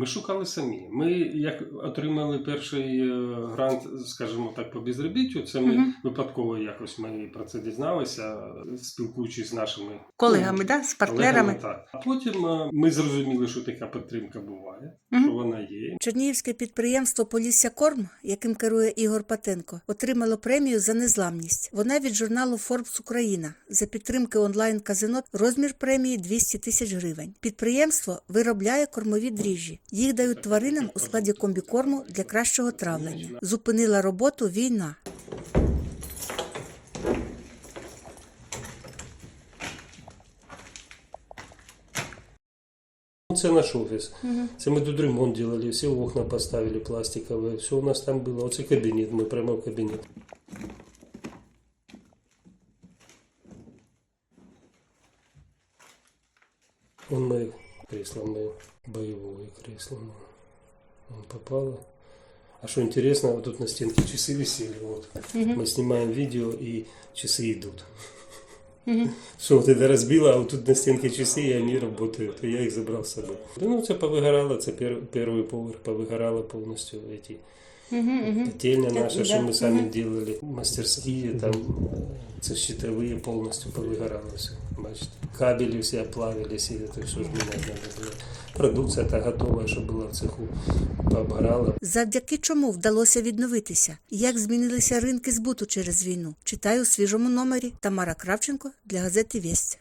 Ми шукали самі. Ми як отримали перший е, грант, скажімо так, по безробіттю. Це ми Мгм. випадково якось ми про це дізналися, спілкуючись з нашими Колегами, да? з партнерами. колегами, так. А потім е, ми зрозуміли, що така підтримка буває, Мгм. що вона є. Чернігівське підприємство Полісся Корм, яким керує Ігор Патенко, отримало премію за незламність. Вона від журналу Forbes Україна за підтримки онлайн казино. Розмір премії 200 тисяч гривень. Підприємство виробляє кормові дріжджі. Їх дають тваринам у складі комбікорму для кращого травлення. Зупинила роботу війна. Це наш офіс. Це ми тут ремонт робили, всі окна поставили пластикові, все у нас там було. Оце кабінет, ми прямо в кабінет. Вон моє кресло, моє бойове кресло. Он попало. А что интересно, вот тут на стенке часы висели. Вот. Мы снимаем видео, и часы идут. Что вот это разбило, а вот тут на стенке часы, и они работают. И я их забрал с собой. Да ну, це повыгорало, це пер, первый поверх повыгорало полностью эти котельня наша, что мы сами делали, мастерские, там, це щитовые полностью повыгорало все. Бачите, кабели все оплавились, и это все ж не надо было. Продукция та готовая, что была в цеху, пообгорала. Завдяки чому вдалося відновитися? Як змінилися ринки збуту через війну? Читаю у свіжому номері Тамара Кравченко для газети Вість.